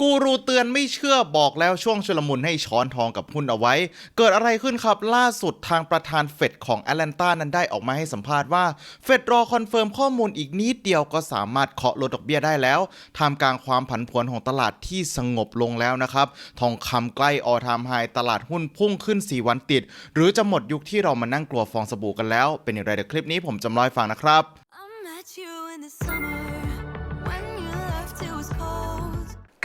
กูรูเตือนไม่เชื่อบอกแล้วช่วงชุลมุนให้ช้อนทองกับหุ้นเอาไว้ เกิดอะไรขึ้นครับ ล่าสุดทางประธานเฟดของแอตแลนตานั้นได้ออกมาให้สัมภาษณ์ว่า เฟดรอคอนเฟิร์มข้อมูลอีกนิดเดียวก็สามารถเคาะลดดอกเบี้ยได้แล้วท่ามกลางความผันผวนของตลาดที่สงบลงแล้วนะครับ ทองคำใกล้ออทามไฮตลาดหุ้นพุ่งขึ้น 4 วันติด หรือจะหมดยุคที่เรามานั่งกลัวฟองสบู่กันแล้ว เป็นอย่างไรเดี๋ยวคลิปนี้ผมจำลอยฟังนะครับ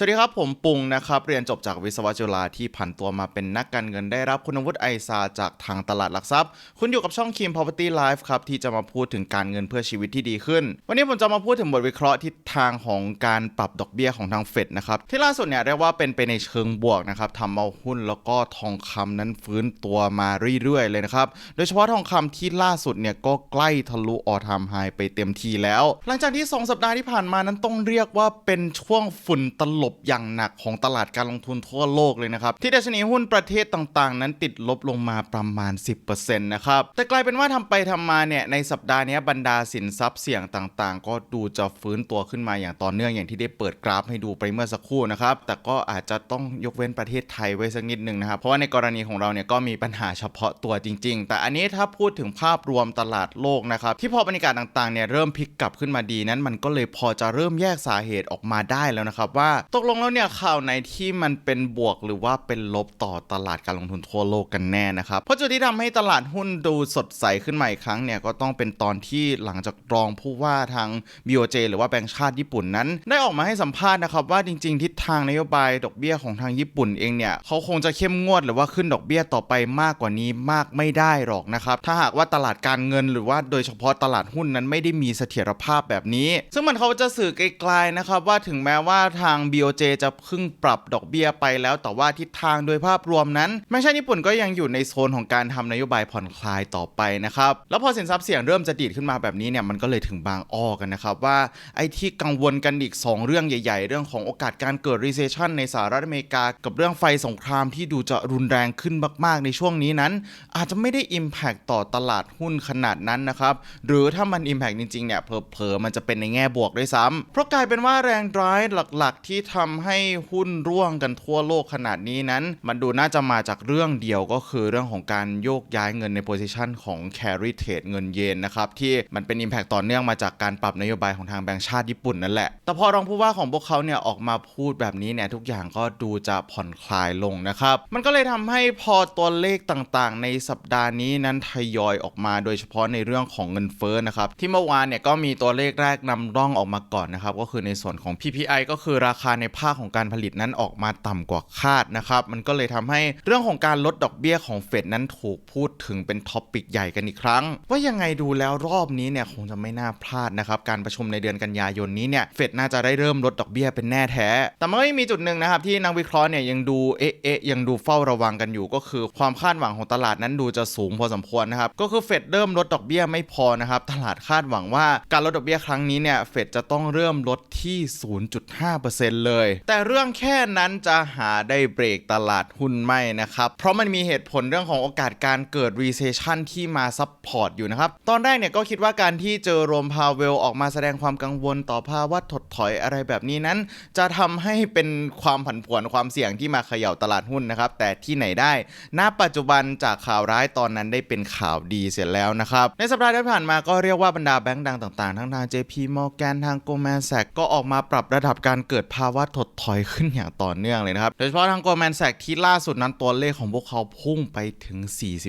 สวัสดีครับ ผมปุงนะครับ เรียนจบจากวิศวะจุฬาที่ผันตัวมาเป็นนักการเงินได้รับคุณวุฒิไอซาจากทางตลาดหลักทรัพย์ คุณอยู่กับช่องคิม Property Life ครับ ที่จะมาพูดถึงการเงินเพื่อชีวิตที่ดีขึ้น วันนี้ผมจะมาพูดถึงบทวิเคราะห์ทิศทางของการปรับดอกเบี้ยของทางเฟดนะครับ ที่ล่าสุดเนี่ยเรียกว่าเป็นไปในเชิงบวกนะครับทำเอาหุ้นแล้วก็ทองคำนั้นฟื้นตัวมาเรื่อยๆ เลยนะครับโดยเฉพาะทองคำที่ล่าสุดเนี่ยก็ใกล้ทะลุออทามไฮไปเต็มทีแล้ว หลังจากที่ 2 สัปดาห์ที่ผ่านมานั้นต้องเรียกว่าเป็นช่วงฝุ่นตลบบอย่างหนักของตลาดการลงทุนทั่วโลกเลยนะครับ ที่ดัชนีหุ้นประเทศต่างๆ นั้นติดลบลงมาประมาณ 10%นะครับ แต่กลายเป็นว่าทำไปทำมาเนี่ยในสัปดาห์นี้บรรดาสินทรัพย์เสี่ยงต่างๆ ก็ดูจะฟื้นตัวขึ้นมาอย่างต่อเนื่องอย่างที่ได้เปิดกราฟให้ดูไปเมื่อสักครู่นะครับ แต่ก็อาจจะต้องยกเว้นประเทศไทยไว้สักนิดหนึ่งนะครับ เพราะว่าในกรณีของเราเนี่ยก็มีปัญหาเฉพาะตัวจริง ๆ แต่อันนี้ถ้าพูดถึงภาพรวมตลาดโลกนะครับที่พอบรรยากาศต่างๆเนี่ยเริ่มพลิกกลับขึ้นมาดีนั้นมันก็เลยพอจะเริ่มแยกสาเหตุออกมาได้แล้วนะครับว่าตกลงแล้วเนี่ยข่าวไหนที่มันเป็นบวกหรือว่าเป็นลบต่อตลาดการลงทุนทั่วโลกกันแน่นะครับ เพราะจุดที่ทำให้ตลาดหุ้นดูสดใสขึ้นมาอีกครั้งเนี่ยก็ต้องเป็นตอนที่หลังจากรองผู้ว่าทาง BOJ หรือว่าแบงก์ชาติญี่ปุ่นนั้น ได้ออกมาให้สัมภาษณ์นะครับว่าจริงๆ ทิศทางนโยบายดอกเบี้ยของทางญี่ปุ่นเองเนี่ยเขาคงจะเข้มงวดหรือว่าขึ้นดอกเบี้ยต่อไปมากกว่านี้มากไม่ได้หรอกนะครับถ้าหากว่าตลาดการเงินหรือว่าโดยเฉพาะตลาดหุ้นนั้นไม่ได้มีเสถียรภาพแบบนี้ ซึ่งมันเขาจะสื่อไกลๆนะครับว่าถึงแม้ว่าทาง BOJ จะเพิ่งปรับดอกเบี้ยไปแล้ว แต่ว่าทิศทางโดยภาพรวมนั้นแบงก์ชาติญี่ปุ่นก็ยังอยู่ในโซนของการทำนโยบายผ่อนคลายต่อไปนะครับ แล้วพอสินทรัพย์เสี่ยงเริ่มจะดีดขึ้นมาแบบนี้เนี่ยมันก็เลยถึงบางอ้อกันนะครับ ว่าไอ้ที่กังวลกันอีก 2 เรื่องใหญ่ ๆ เรื่องของโอกาสการเกิด recession ในสหรัฐอเมริกา กับเรื่องไฟสงครามที่ดูจะรุนแรงขึ้นมาก ๆ ในช่วงนี้นั้น อาจจะไม่ได้ impact ต่อตลาดหุ้นขนาดนั้นนะครับหรือถ้ามัน impact จริงๆเนี่ยเผลอๆมันจะเป็นในแง่บวกด้วยซ้ำเพราะกลายเป็นว่าแรงร้ายหลักๆ ที่ทำให้หุ้นร่วงกันทั่วโลกขนาดนี้นั้น มันดูน่าจะมาจากเรื่องเดียวก็คือเรื่องของการโยกย้ายเงินในโพซิชันของ carry trade เงินเยนนะครับที่มันเป็น impact ต่อเนื่องมาจากการปรับนโยบายของทางแบงก์ชาติญี่ปุ่นนั่นแหละ แต่พอรองผู้ว่าของพวกเขาเนี่ยออกมาพูดแบบนี้เนี่ยทุกอย่างก็ดูจะผ่อนคลายลงนะครับ มันก็เลยทำให้พอตัวเลขต่างๆ ในสัปดาห์นี้นั้นทยอยออกมาโดยเฉพาะในเรื่องของเงินเฟ้อนะครับที่เมื่อวานเนี่ยก็มีตัวเลขแรกนำร่องออกมาก่อนนะครับก็คือในส่วนของ PPI ก็คือราคาในภาคของการผลิตนั้นออกมาต่ำกว่าคาดนะครับ มันก็เลยทำให้เรื่องของการลดดอกเบี้ยของเฟดนั้นถูกพูดถึงเป็นท็อปปิกใหญ่กันอีกครั้ง ว่ายังไงดูแล้วรอบนี้เนี่ยคงจะไม่น่าพลาดนะครับการประชุมในเดือนกันยายนนี้เนี่ยเฟดน่าจะได้เริ่มลดดอกเบี้ยเป็นแน่แท้ แต่มันก็ยังมีจุดหนึ่งนะครับที่นักวิเคราะห์เนี่ยยังดูเอ๊ะเอ๊ะยังดูเฝ้าระวังกันอยู่ก็คือความคาดหวังของตลาดนั้นดูจะสูงพอสมควรนะครับก็คือเฟดเริ่มลดดอกเบี้ยไม่พอนะครับตลาดคาดหวังว่าการลดดอกเบี้ยครั้งนี้เนี่ยเฟดจะต้องเริ่มลดที่ 0.5%เลยแต่เรื่องแค่นั้นจะหาได้เบรกตลาดหุ้นไม่นะครับ เพราะมันมีเหตุผลเรื่องของโอกาสการเกิด recession ที่มาซับพอร์ตอยู่นะครับ ตอนแรกเนี่ยก็คิดว่าการที่เจอโรมพาวเวลออกมาแสดงความกังวลต่อภาวะถดถอยอะไรแบบนี้นั้น จะทำให้เป็นความผันผวนความเสี่ยงที่มาเขย่าตลาดหุ้นนะครับ แต่ที่ไหนได้ ณ ปัจจุบันจากข่าวร้ายตอนนั้นได้เป็นข่าวดีเสร็จแล้วนะครับ ในสัปดาห์ที่ผ่านมาก็เรียกว่าบรรดาแบงก์ดังต่างๆ ทั้งทาง JP Morgan ทาง Goldman Sachs ก็ออกมาปรับระดับการเกิดภาวะว่าถดถอยขึ้นอย่างต่อเนื่องเลยนะครับ โดยเฉพาะทาง Goldman Sachs ที่ล่าสุดนั้นตัวเลขของพวกเขาพุ่งไปถึง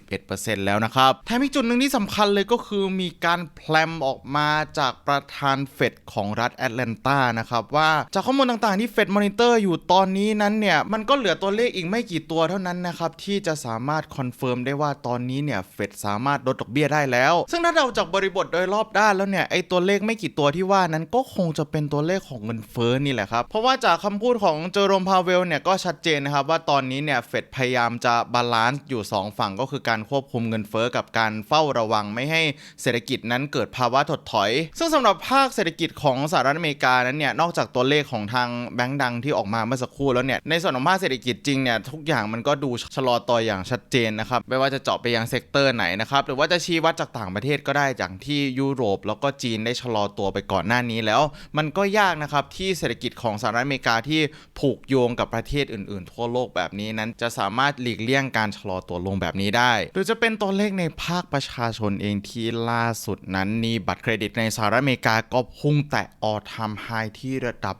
41%แล้วนะครับแถมอีกจุดหนึ่งที่สำคัญเลยก็คือมีการแพลมออกมาจากประธานเฟดของรัฐแอตแลนตานะครับว่าจากข้อมูลต่างๆที่เฟดมอนิเตอร์อยู่ตอนนี้นั้นเนี่ยมันก็เหลือตัวเลขอีกไม่กี่ตัวเท่านั้นนะครับที่จะสามารถคอนเฟิร์มได้ว่าตอนนี้เนี่ยเฟดสามารถลดดอกเบี้ยได้แล้ว ซึ่งถ้าเราจากบริบทโดยรอบด้านแล้วเนี่ยไอตัวเลขไม่กี่ตัวที่ว่านั้นก็คงจะเป็นตัวเลขของเงินเฟ้อนี่แหละครับเพราะว่าจากคำพูดของเจอโรมพาเวลเนี่ยก็ชัดเจนนะครับว่าตอนนี้เนี่ยเฟดพยายามจะบาลานซ์อยู่ 2 ฝั่งก็คือการควบคุมเงินเฟ้อกับการเฝ้าระวังไม่ให้เศรษฐกิจนั้นเกิดภาวะถดถอย ซึ่งสำหรับภาคเศรษฐกิจของสหรัฐอเมริกานั้นเนี่ยนอกจากตัวเลขของทางแบงก์ดังที่ออกมาเมื่อสักครู่แล้วเนี่ยในส่วนของภาคเศรษฐกิจจริงเนี่ยทุกอย่างมันก็ดูชะลอตัวอย่างชัดเจนนะครับไม่ว่าจะเจาะไปยังเซกเตอร์ไหนนะครับหรือว่าจะชี้วัดจากต่างประเทศก็ได้อย่างที่ยุโรป แล้วก็จีนได้ชะลอตัวไปก่อนหน้านี้แล้ว มันก็ยากนะครับที่เศรษฐกิจของสหรัฐเมริกาที่ผูกโยงกับประเทศอื่นๆ ทั่วโลกแบบนี้นั้นจะสามารถหลีกเลี่ยงการชะลอตัวลงแบบนี้ได้หรือจะเป็นตัวเลขในภาคประชาชนเองที่ล่าสุดนั้นนี่บัตรเครดิตในสหรัฐอเมริกาก็พุ่งแตะ all time high ที่ระดับ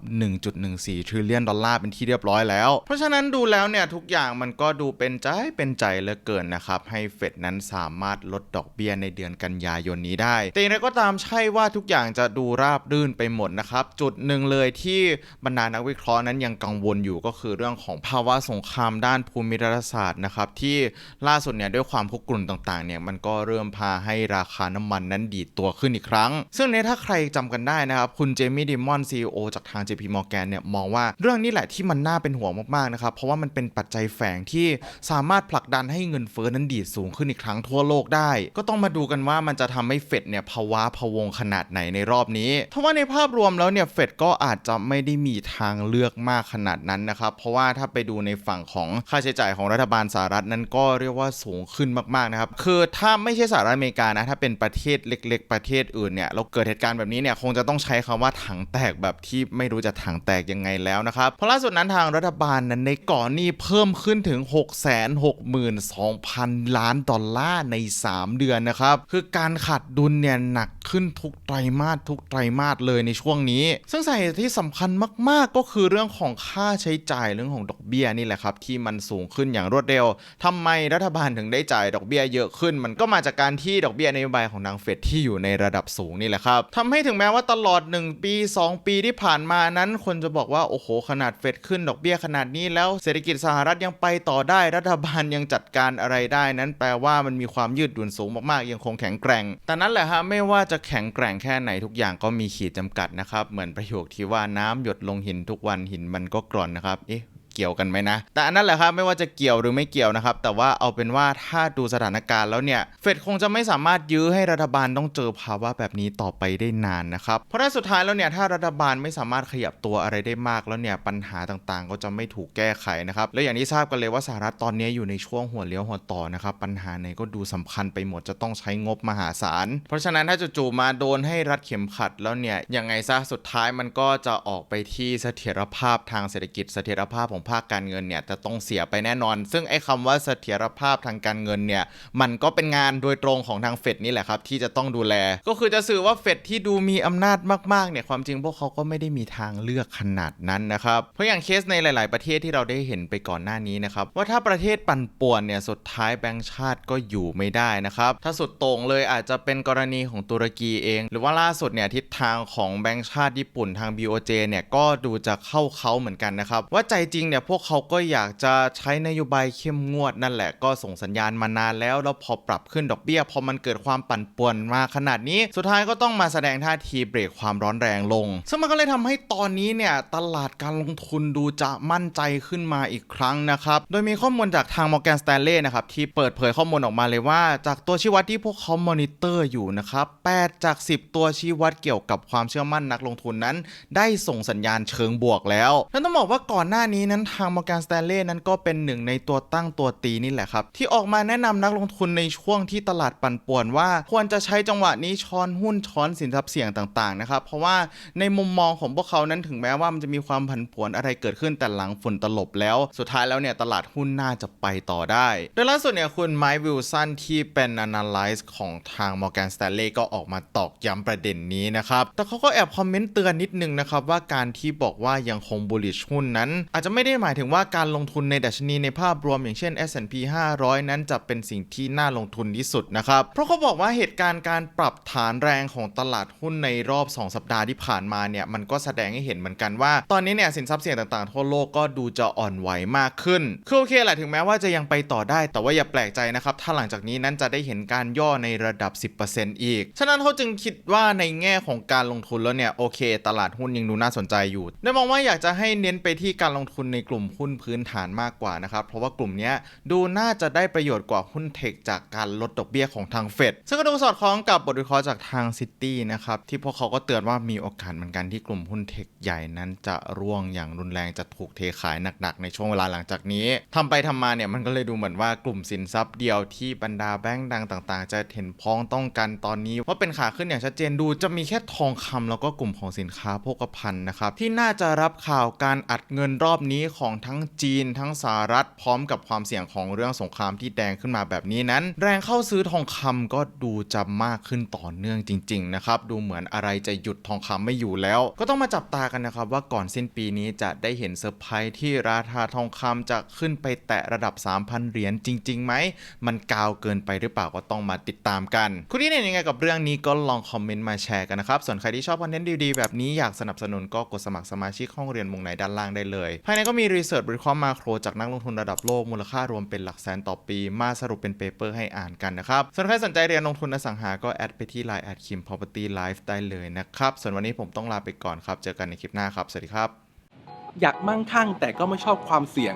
1.14ทริลเลียนดอลลาร์เป็นที่เรียบร้อยแล้ว เพราะฉะนั้นดูแล้วเนี่ยทุกอย่างมันก็ดูเป็นใจเป็นใจเหลือเกินนะครับให้เฟดนั้นสามารถลดดอกเบี้ยในเดือนกันยายนนี้ได้ แต่อย่างไรก็ตามใช่ว่าทุกอย่างจะดูราบรื่นไปหมดนะครับจุดหนึ่งเลยที่บรรดานักวิเคราะห์นั้นยังกังวลอยู่ก็คือเรื่องของภาวะสงครามด้านภูมิรัฐศาสตร์นะครับที่ล่าสุดเนี่ยด้วยความคุกกรุ่นต่างๆเนี่ยมันก็เริ่มพาให้ราคาน้ำมันนั้นดีดตัวขึ้นอีกครั้ง ซึ่งในถ้าใครจำกันได้นะครับคุณเจมี่ดิมอนซีอจากทาง JP Morgan เนี่ยมองว่าเรื่องนี้แหละที่มันน่าเป็นห่วงมากๆนะครับเพราะว่ามันเป็นปัจจัยแฝงที่สามารถผลักดันให้เงินเฟ้อนั้นดีดสูงขึ้นอีกครั้งทั่วโลกได้ ก็ต้องมาดูกันว่ามันจะทำให้เฟดเนี่ยภาวะพวงขนาดไหนในรอบนี้เพราะว่าในภาพรวมแล้วเนี่ยเฟดก็อาจจะไม่ได้มีทางเลือกมากขนาดนั้นนะครับ เพราะว่าถ้าไปดูในฝั่งของค่าใช้จ่ายของรัฐบาลสหรัฐนั้นก็เรียกว่าสูงขึ้นมากๆนะครับ คือถ้าไม่ใช่สหรัฐอเมริกานะ ถ้าเป็นประเทศเล็ก ๆ ประเทศอื่นเนี่ยเราเกิดเหตุการณ์แบบนี้เนี่ยคงจะต้องใช้คำว่าถังแตกแบบที่ไม่รู้จะถังแตกยังไงแล้วนะครับเพราะล่าสุดนั้นทางรัฐบาลนั้นในก่อนนี้เพิ่มขึ้นถึง 662,000 ล้านดอลลาร์ใน 3 เดือนนะครับ คือการขาดดุลเนี่ยหนักขึ้นทุกไตรมาสทุกไตรมาสเลยในช่วงนี้ ซึ่งสาเหตุที่สำคัญมากก็คือเรื่องของค่าใช้จ่ายเรื่องของดอกเบี้ยนี่แหละครับที่มันสูงขึ้นอย่างรวดเร็วทำไมรัฐบาลถึงได้จ่ายดอกเบี้ยเยอะขึ้น มันก็มาจากการที่ดอกเบี้ยนโยบายของทางเฟดที่อยู่ในระดับสูงนี่แหละครับทำให้ถึงแม้ว่าตลอด 1 ปี 2 ปีที่ผ่านมานั้นคนจะบอกว่าโอ้โหขนาดเฟดขึ้นดอกเบี้ยขนาดนี้แล้วเศรษฐกิจสหรัฐยังไปต่อได้รัฐบาลยังจัดการอะไรได้นั้นแปลว่ามันมีความยืดหยุ่นสูงมากๆ ยังคงแข็งแกร่ง แต่นั่นแหละฮะไม่ว่าจะแข็งแกร่งแค่ไหนทุกอย่างก็มีขีดจำกัดนะครับเหมือนประโยคที่ว่าน้ำหยดลงหินทุกวันหินมันก็กร่อนนะครับ เอ๊ะ กี่ยวกันไหมนะ แต่อันนั้นแหละครับไม่ว่าจะเกี่ยวหรือไม่เกี่ยวนะครับ แต่ว่าเอาเป็นว่าถ้าดูสถานการณ์แล้วเนี่ย เฟดคงจะไม่สามารถยื้อให้รัฐบาลต้องเจอภาวะแบบนี้ต่อไปได้นานนะครับ เพราะถ้าสุดท้ายแล้วเนี่ยถ้ารัฐบาลไม่สามารถขยับตัวอะไรได้มากแล้วเนี่ยปัญหาต่างๆ ก็จะไม่ถูกแก้ไขนะครับ และอย่างที่ทราบกันเลยว่าสหรัฐตอนนี้อยู่ในช่วงหัวเลี้ยวหัวต่อนะครับปัญหาไหนก็ดูสำคัญไปหมดจะต้องใช้งบมหาศาล เพราะฉะนั้นถ้าจู่ๆมาโดนให้รัดเข็มขัดแล้วเนี่ยยังไงซะสุดท้ายมันก็จะออกไปที่เสถียรภาพทางเศรษฐกิจเสถียรภาพของภาคการเงินเนี่ยจะต้องเสียไปแน่นอน ซึ่งไอ้คำว่าเสถียรภาพทางการเงินเนี่ยมันก็เป็นงานโดยตรงของทางเฟดนี่แหละครับที่จะต้องดูแล ก็คือจะสื่อว่าเฟดที่ดูมีอำนาจมากๆเนี่ยความจริงพวกเขาก็ไม่ได้มีทางเลือกขนาดนั้นนะครับเพราะอย่างเคสในหลาย ๆ ประเทศที่เราได้เห็นไปก่อนหน้านี้นะครับว่าถ้าประเทศปั่นป่วนเนี่ยสุดท้ายแบงก์ชาติก็อยู่ไม่ได้นะครับถ้าสุดโต่งเลยอาจจะเป็นกรณีของตุรกีเอง หรือว่าล่าสุดเนี่ยทิศทางของแบงก์ชาติญี่ปุ่นทาง BOJ เนี่ยก็ดูจะเข้าเขาเหมือนกันนะครับว่าใจจริงเนี่ยพวกเขาก็อยากจะใช้นโยบายเข้มงวดนั่นแหละก็ส่งสัญญาณมานานแล้ว แล้วพอปรับขึ้นดอกเบี้ย พอมันเกิดความปั่นป่วนมาขนาดนี้ สุดท้ายก็ต้องมาแสดงท่าทีเบรกความร้อนแรงลง ซึ่งมันก็เลยทำให้ตอนนี้เนี่ยตลาดการลงทุนดูจะมั่นใจขึ้นมาอีกครั้งนะครับ โดยมีข้อมูลจากทาง Morgan Stanley นะครับที่เปิดเผยข้อมูลออกมาเลยว่า จากตัวชี้วัดที่พวกเขามอนิเตอร์อยู่นะครับ 8 จาก 10 ตัวชี้วัดเกี่ยวกับความเชื่อมั่นนักลงทุนนั้น ได้ส่งสัญญาณเชิงบวกแล้วนั่นต้องบอกว่าก่อนหน้านี้นั้นทาง Morgan Stanley นั้นก็เป็นหนึ่งในตัวตั้งตัวตีนี่แหละครับ ที่ออกมาแนะนำนักลงทุนในช่วงที่ตลาดปั่นป่วนว่า ควรจะใช้จังหวะนี้ช้อนหุ้นช้อนสินทรัพย์เสี่ยงต่างๆนะครับเพราะว่าในมุมมองของพวกเขานั้นถึงแม้ว่ามันจะมีความผันผวนอะไรเกิดขึ้นแต่หลังฝุ่นตลบแล้ว สุดท้ายแล้วเนี่ยตลาดหุ้นน่าจะไปต่อได้ โดยล่าสุดเนี่ยคุณไมค์วิลสันที่เป็น analyst ของทาง Morgan Stanley ก็ออกมาตอกย้ำประเด็นนี้นะครับแต่เขาก็แอบคอมเมนต์เตือนนิดนึงนะครับว่าการที่บอกว่ายังคง bullish หุ้นนั้น อาจจะไม่ได้ได้หมายถึงว่าการลงทุนในดัชนีในภาพรวมอย่างเช่น S&P 500 นั้นจะเป็นสิ่งที่น่าลงทุนที่สุดนะครับ เพราะเขาบอกว่าเหตุการณ์การปรับฐานแรงของตลาดหุ้นในรอบ 2 สัปดาห์ที่ผ่านมาเนี่ยมันก็แสดงให้เห็นเหมือนกันว่า ตอนนี้เนี่ยสินทรัพย์เสี่ยงต่างๆ ทั่วโลกก็ดูจะอ่อนไหวมากขึ้น คือโอเคแหละถึงแม้ว่าจะยังไปต่อได้ แต่ว่าอย่าแปลกใจนะครับถ้าหลังจากนี้นั้นจะได้เห็นการย่อในระดับ 10%อีก ฉะนั้นเขาจึงคิดว่าในแง่ของการลงทุนแล้วเนี่ยโอเค ตลาดหุ้นยังดูน่าสนใจอยู่ได้มองว่าอยากจะให้เน้นไปที่การลงทุนในกลุ่มหุ้นพื้นฐานมากกว่านะครับ เพราะว่ากลุ่มเนี้ยดูน่าจะได้ประโยชน์กว่าหุ้นเทคจากการลดดอกเบี้ยของทางเฟดซึ่งก็ดูสอดคล้องกับบทวิเคราะห์จากทางซิตี้นะครับที่พวกเขาก็เตือนว่ามีโอกาสเหมือนกันที่กลุ่มหุ้นเทคใหญ่นั้นจะร่วงอย่างรุนแรงจะถูกเทขายหนักๆ ในช่วงเวลาหลังจากนี้ทำไปทำมาเนี่ยมันก็เลยดูเหมือนว่ากลุ่มสินทรัพย์เดียวที่บรรดาแบงก์ดังต่างๆ จะเห็นพ้องต้องกันตอนนี้ว่าเป็นขาขึ้นอย่างชัดเจนดูจะมีแค่ทองคำแล้วก็กลุ่มของสินค้าโภคภัณฑ์นะครับที่น่าจะรับข่าวการอัดเงินรอบนี้ของทั้งจีนทั้งสหรัฐพร้อมกับความเสี่ยงของเรื่องสงครามที่แดงขึ้นมาแบบนี้นั้น แรงเข้าซื้อทองคำก็ดูจะมากขึ้นต่อเนื่องจริงๆนะครับดูเหมือนอะไรจะหยุดทองคำไม่อยู่แล้ว ก็ต้องมาจับตากันนะครับว่าก่อนสิ้นปีนี้จะได้เห็นเซอร์ไพรส์ที่ราคาทองคำจะขึ้นไปแตะระดับ 3,000 เหรียญจริงๆไหมมันกาวเกินไปหรือเปล่าก็ต้องมาติดตามกัน คุณที่เห็นยังไงกับเรื่องนี้ก็ลองคอมเมนต์มาแชร์กันนะครับส่วนใครที่ชอบคอนเทนต์ดีๆแบบนี้อยากสนับสนุนก็กดสมัครสมาชิกห้องเรียนมุงในด้านล่างได้เลย ภายในก็มีรีเสิร์ชบริคราะห์มาโครจากนักลงทุนระดับโลกมูลค่ารวมเป็นหลักแสนต่อปี มาสรุปเป็นเปเปอร์ให้อ่านกันนะครับ ส่วนใครสนใจเรียนลงทุนอสังหา ก็แอดไปที่ Line แอดคิม property life ได้เลยนะครับ ส่วนวันนี้ผมต้องลาไปก่อนครับ เจอกันในคลิปหน้าครับ สวัสดีครับ อยากมั่งคั่งแต่ก็ไม่ชอบความเสี่ยง